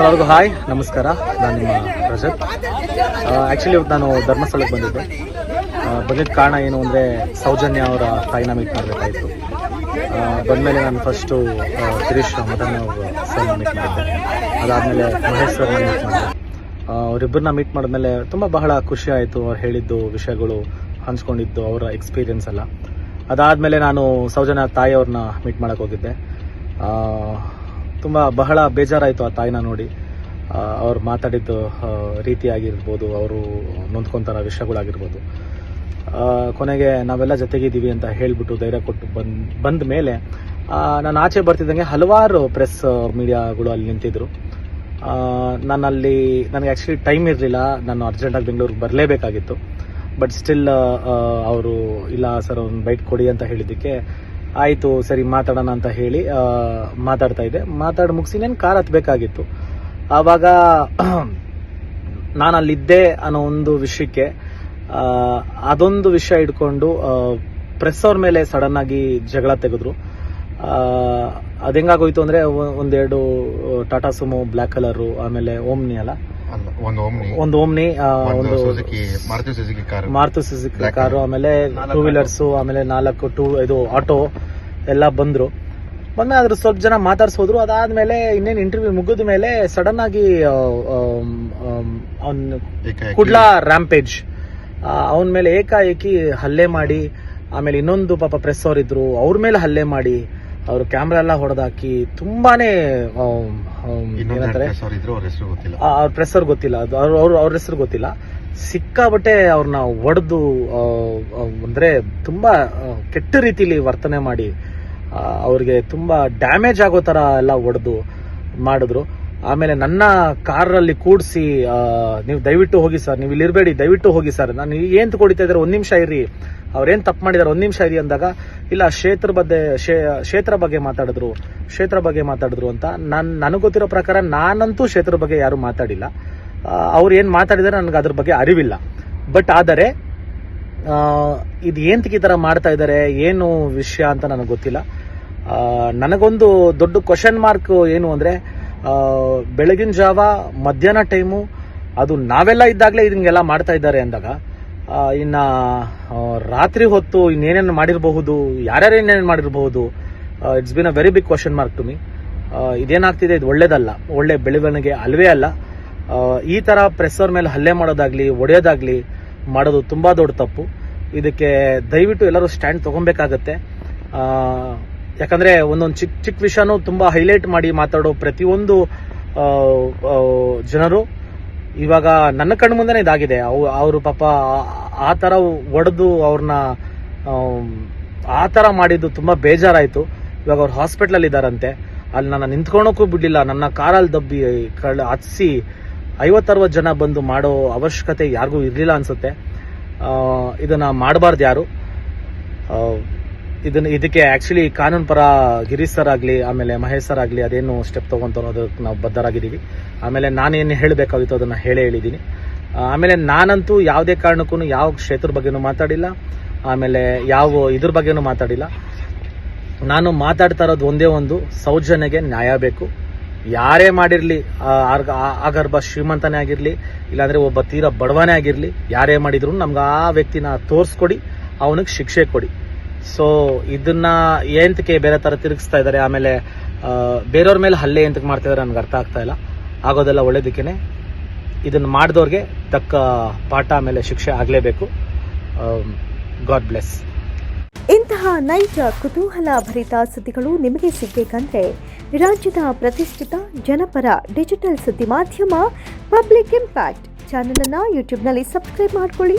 ಎಲ್ಲರಿಗೂ ಹಾಯ್, ನಮಸ್ಕಾರ. ನಾನು ನಿಮ್ಮ ರಜತ್. ಆ್ಯಕ್ಚುಲಿ ಇವತ್ತು ನಾನು ಧರ್ಮಸ್ಥಳಕ್ಕೆ ಬಂದಿದ್ದೆ. ಬಂದಿದ್ದ ಕಾರಣ ಏನು ಅಂದರೆ ಸೌಜನ್ಯ ಅವರ ತಾಯಿನ ಮೀಟ್ ಮಾಡಬೇಕಾಯಿತು. ಬಂದಮೇಲೆ ನಾನು ಫಸ್ಟು ಗಿರೀಶ್ ಮದನ್ ಸರ್ನ ಮೀಟ್ ಮಾಡಿದ್ದೆ. ಅದಾದಮೇಲೆ ಮಹೇಶ್ ಸರ್ನ ಮೀಟ್ ಮಾಡಿದೆ ಅವರಿಬ್ಬರನ್ನ ಮೀಟ್ ಮಾಡಿದ್ಮೇಲೆ ತುಂಬ ಬಹಳ ಖುಷಿ ಆಯಿತು ಅವ್ರು ಹೇಳಿದ್ದು ವಿಷಯಗಳು, ಹಂಚ್ಕೊಂಡಿದ್ದು ಅವರ ಎಕ್ಸ್ಪೀರಿಯನ್ಸ್ ಎಲ್ಲ. ಅದಾದಮೇಲೆ ನಾನು ಸೌಜನ್ಯ ತಾಯಿಯವ್ರನ್ನ ಮೀಟ್ ಮಾಡೋಕ್ಕೆ ಹೋಗಿದ್ದೆ. ತುಂಬ ಬಹಳ ಬೇಜಾರಾಯಿತು ಆ ತಾಯಿನ ನೋಡಿ. ಅವ್ರು ಮಾತಾಡಿದ್ದು ರೀತಿಯಾಗಿರ್ಬೋದು, ಅವರು ನೊಂದ್ಕೊಂತಾರ ವಿಷಯಗಳಾಗಿರ್ಬೋದು. ಕೊನೆಗೆ ನಾವೆಲ್ಲ ಜೊತೆಗಿದ್ದೀವಿ ಅಂತ ಹೇಳಿಬಿಟ್ಟು ಧೈರ್ಯ ಕೊಟ್ಟು ಬಂದ್, ಬಂದ ಮೇಲೆ ನಾನು ಆಚೆ ಬರ್ತಿದ್ದಂಗೆ ಹಲವಾರು ಪ್ರೆಸ್ ಮೀಡಿಯಾಗಳು ಅಲ್ಲಿ ನಿಂತಿದ್ರು. ನಾನು ಅಲ್ಲಿ ನನಗೆ ಆ್ಯಕ್ಚುಲಿ ಟೈಮ್ ಇರಲಿಲ್ಲ. ನಾನು ಅರ್ಜೆಂಟಾಗಿ ಬೆಂಗಳೂರಿಗೆ ಬರಲೇಬೇಕಾಗಿತ್ತು. ಬಟ್ ಸ್ಟಿಲ್ ಅವರು, ಇಲ್ಲ, ಸರ್ ಒಂದು ಬೈಟ್ ಕೊಡಿ ಅಂತ ಹೇಳಿದ್ದಕ್ಕೆ ಆಯಿತು, ಸರಿ, ಮಾತಾಡೋಣ ಅಂತ ಹೇಳಿ ಮಾತಾಡ್ತಾ ಇದ್ದೆ. ಮಾತಾಡಿ ಮುಗಿಸಿ ನಾನು ಕಾರ್ ಹತ್ಬೇಕಾಗಿತ್ತು. ಆವಾಗ ನಾನು ಅಲ್ಲಿದ್ದೆ ಅನ್ನೋ ಒಂದು ವಿಷಯಕ್ಕೆ ಅದೊಂದು ವಿಷಯ ಇಟ್ಕೊಂಡು ಪ್ರೆಸ್ ಅವ್ರ ಮೇಲೆ ಸಡನ್ ಆಗಿ ಜಗಳ ತೆಗೆದ್ರು. ಅದ್ ಹೆಂಗಾಗೋಯ್ತು ಅಂದ್ರೆ ಒಂದೆರಡು ಟಾಟಾ ಸುಮೋ ಬ್ಲ್ಯಾಕ್ ಕಲರು, ಆಮೇಲೆ ಓಮ್ನಿ ಅಲ್ಲ. ಒಂದು ಓಮ್ನಿ ಒಂದು ಓಮ್ನಿ ಒಂದು Suzuki Maruti Suzuki car Maruti Suzuki car ಆಮೇಲೆ ಟೂ ವೀಲರ್ಸ್ ಆಮೇಲೆ ನಾಲ್ಕು ಟೂ ಇದು ಆಟೋ ಎಲ್ಲ ಬಂದ್ರು. ಬಂದ ಅದ್ರ ಸ್ವಲ್ಪ ಜನ ಮಾತಾಡ್ಸೋದ್ರು ಅದಾದ್ಮೇಲೆ ಇನ್ನೇನು ಇಂಟರ್ವ್ಯೂ ಮುಗಿದ ಮೇಲೆ ಸಡನ್ ಆಗಿ ಅವನ್ ಕುಡ್ಲಾ ರ್ಯಾಂಪೇಜ್ ಅವನ ಮೇಲೆ ಏಕಾಏಕಿ ಹಲ್ಲೆ ಮಾಡಿ ಆಮೇಲೆ ಇನ್ನೊಂದು ಪಾಪ ಪ್ರೆಸ್ ಅವರಿದ್ರು ಅವ್ರ ಮೇಲೆ ಹಲ್ಲೆ ಮಾಡಿ ಅವ್ರ ಕ್ಯಾಮ್ರಾ ಎಲ್ಲ ಹೊಡೆದಾಕಿ ತುಂಬಾನೇ ಏನಂತಾರೆ? ಅವ್ರ ಪ್ರೆಸರ್ ಗೊತ್ತಿಲ್ಲ. ಅದು ಅವ್ರ ಅವ್ರ ಹೆಸರು ಗೊತ್ತಿಲ್ಲ. ಸಿಕ್ಕಾಬಟ್ಟೆ ಅವ್ರನ್ನ ಹೊಡೆದು ಅಂದ್ರೆ ತುಂಬಾ ಕೆಟ್ಟ ರೀತಿಲಿ ವರ್ತನೆ ಮಾಡಿ ಅವ್ರಿಗೆ ತುಂಬಾ ಡ್ಯಾಮೇಜ್ ಆಗೋ ತರ ಎಲ್ಲ ಒಡೆದು ಮಾಡಿದ್ರು. ಆಮೇಲೆ ನನ್ನ ಕಾರಲ್ಲಿ ಕೂಡಿಸಿ ನೀವು ದಯವಿಟ್ಟು ಹೋಗಿ ಸರ್ ನೀವು ಇಲ್ಲಿ ಇರಬೇಡಿ ದಯವಿಟ್ಟು ಹೋಗಿ ಸರ್ ನಾನು ಏನ್ ಕೊಡಿತಾ ಇದ್ರೆ ಒಂದ್ ನಿಮಿಷ ಇರ್ರಿ ಅವ್ರೇನ್ ತಪ್ಪು ಮಾಡಿದಾರೆ? ಒಂದ್ ನಿಮಿಷ ಇದೆಯಾ ಅಂದಾಗ, ಇಲ್ಲ, ಕ್ಷೇತ್ರ ಬಗ್ಗೆ ಕ್ಷೇತ್ರ ಬಗ್ಗೆ ಮಾತಾಡಿದ್ರು, ಕ್ಷೇತ್ರ ಬಗ್ಗೆ ಮಾತಾಡಿದ್ರು ಅಂತ ನನ್, ನನಗೆ ಗೊತ್ತಿರೋ ಪ್ರಕಾರ ನಾನಂತೂ ಕ್ಷೇತ್ರ ಬಗ್ಗೆ ಯಾರು ಮಾತಾಡಿಲ್ಲ. ಅವ್ರು ಏನ್ ಮಾತಾಡಿದಾರೆ ನನಗೆ ಅದ್ರ ಬಗ್ಗೆ ಅರಿವಿಲ್ಲ. ಬಟ್ ಆದರೆ ಇದು ಏಂತಕ್ಕೆ ಈ ತರ ಮಾಡ್ತಾ ಇದ್ದಾರೆ ಏನು ವಿಷಯ ಅಂತ ನನಗೆ ಗೊತ್ತಿಲ್ಲ. ನನಗೊಂದು ದೊಡ್ಡ ಕ್ವಶನ್ ಮಾರ್ಕ್ ಏನು ಅಂದ್ರೆ ಬೆಳಗಿನ ಜಾವ, ಮಧ್ಯಾಹ್ನ ಟೈಮು ಅದು ನಾವೆಲ್ಲ ಇದ್ದಾಗಲೇ ಇದನ್ನೆಲ್ಲ ಮಾಡ್ತಾ ಇದ್ದಾರೆ ಅಂದಾಗ ಇನ್ನ ರಾತ್ರಿ ಹೊತ್ತು ಇನ್ನೇನೇನು ಮಾಡಿರಬಹುದು, ಯಾರ್ಯಾರು ಏನೇನು ಮಾಡಿರಬಹುದು it's been a very big question mark to me ಇದೇನಾಗ್ತಿದೆ, ಇದು ಒಳ್ಳೇದಲ್ಲ. ಒಳ್ಳೆ ಬೆಳವಣಿಗೆ ಅಲ್ವೇ ಅಲ್ಲ. ಈ ತರ ಪ್ರೆಸ್ಸರ್ ಮೇಲೆ ಹಲ್ಲೆ ಮಾಡೋದಾಗ್ಲಿ ಒಡೆಯೋದಾಗ್ಲಿ ಮಾಡೋದು ತುಂಬಾ ದೊಡ್ಡ ತಪ್ಪು. ಇದಕ್ಕೆ ದಯವಿಟ್ಟು ಎಲ್ಲರೂ ಸ್ಟ್ಯಾಂಡ್ ತಗೊಬೇಕಾಗತ್ತೆ ಯಾಕಂದ್ರೆ ಒಂದೊಂದು ಚಿಕ್ಕ ಚಿಕ್ಕ ವಿಷಯನೂ ತುಂಬಾ ಹೈಲೈಟ್ ಮಾಡಿ ಮಾತಾಡೋ ಪ್ರತಿಯೊಂದು ಜನರು ಇವಾಗ ನನ್ನ ಕಣ್ಣು ಮುಂದೆನೇ ಇದಾಗಿದೆ. ಅವರು ಪಾಪ ಆ- ಥರ ಒಡೆದು ಅವ್ರನ್ನ ಆ ತರ ಮಾಡಿದ್ದು ತುಂಬಾ ಬೇಜಾರಾಯ್ತು. ಇವಾಗ ಅವ್ರು ಹಾಸ್ಪಿಟ್ಲಲ್ಲಿ ಇದಾರಂತೆ ಅಲ್ಲಿ ನನ್ನ ನಿಂತ್ಕೊಳಕ್ಕೂ ಬಿಡ್ಲಿಲ್ಲ. ನನ್ನ ಕಾರಲ್ಲಿ ದಬ್ಬಿ ಕಳ್ ಹತ್ಸಿ ಐವತ್ತರವತ್ತು ಜನ ಬಂದು ಮಾಡೋ ಅವಶ್ಯಕತೆ ಯಾರಿಗೂ ಇರಲಿಲ್ಲ ಅನ್ಸುತ್ತೆ. ಇದನ್ನು ಮಾಡಬಾರ್ದು ಯಾರು. ಇದನ್ನ ಇದಕ್ಕೆ ಆಕ್ಚುಲಿ ಕಾನೂನು ಪರ ಗಿರೀಶ್ ಸರ್ ಆಗಲಿ, ಆಮೇಲೆ ಮಹೇಶ್ ಸರ್ ಆಗಲಿ ಅದೇನು ಸ್ಟೆಪ್ ತಗೊಂತ ಅನ್ನೋದಕ್ಕೆ ನಾವು ಬದ್ಧರಾಗಿದ್ದೀವಿ. ಆಮೇಲೆ ನಾನೇನು ಹೇಳಬೇಕಾಗಿತ್ತು ಅದನ್ನ ಹೇಳೇ ಹೇಳಿದ್ದೀನಿ. ಆಮೇಲೆ ನಾನಂತೂ ಯಾವುದೇ ಕಾರಣಕ್ಕೂ ಯಾವ ಕ್ಷೇತ್ರ ಬಗ್ಗೆನೂ ಮಾತಾಡಿಲ್ಲ. ಆಮೇಲೆ ಯಾವ ಇದ್ರ ಬಗ್ಗೆನೂ ಮಾತಾಡಿಲ್ಲ. ನಾನು ಮಾತಾಡ್ತಾ ಇರೋದು ಒಂದೇ ಒಂದು, ಸೌಜನ್ಯಗೆ ನ್ಯಾಯ ಬೇಕು. ಯಾರೇ ಮಾಡಿರಲಿ ಆಗರ್ಭ ಶ್ರೀಮಂತನೇ ಆಗಿರಲಿ, ಇಲ್ಲಾಂದರೆ ಒಬ್ಬ ತೀರಾ ಬಡವನೇ ಆಗಿರಲಿ, ಯಾರೇ ಮಾಡಿದ್ರು ನಮ್ಗೆ ಆ ವ್ಯಕ್ತಿನ ತೋರಿಸ್ಕೊಡಿ, ಅವನಿಗೆ ಶಿಕ್ಷೆ ಕೊಡಿ. ಸೊ ಇದನ್ನ ಏಂತಕ್ಕೆ ಬೇರೆ ತರ ತಿರುಗಿಸ್ತಾ ಇದ್ದಾರೆ? ಆಮೇಲೆ ಬೇರೆಯವ್ರ ಮೇಲೆ ಹಲ್ಲೆ ಎಂತಕ್ಕೆ ಮಾಡ್ತಾ ಇದಾರೆ ನನ್ಗೆ ಅರ್ಥ ಆಗ್ತಾ ಇಲ್ಲ. ಆಗೋದೆಲ್ಲ ಒಳ್ಳೇದಕ್ಕೇನೆ ಇದನ್ನ ಮಾಡಿದವ್ರಿಗೆ ತಕ್ಕ ಪಾಠ ಆಮೇಲೆ ಶಿಕ್ಷೆ ಆಗಲೇಬೇಕು. God bless. ಇಂತಹ ನೈಜ, ಕುತೂಹಲ ಭರಿತ ಸುದ್ದಿಗಳು ನಿಮಗೆ ಸಿಗಬೇಕಂದ್ರೆ ರಾಜ್ಯದ ಪ್ರತಿಷ್ಠಿತ ಜನಪರ ಡಿಜಿಟಲ್ ಸುದ್ದಿ ಮಾಧ್ಯಮ ಪಬ್ಲಿಕ್ ಇಂಪ್ಯಾಕ್ಟ್ ಚಾನಲನ್ನು ಯೂಟ್ಯೂಬ್ನಲ್ಲಿ ಸಬ್ಸ್ಕ್ರೈಬ್ ಮಾಡ್ಕೊಳ್ಳಿ.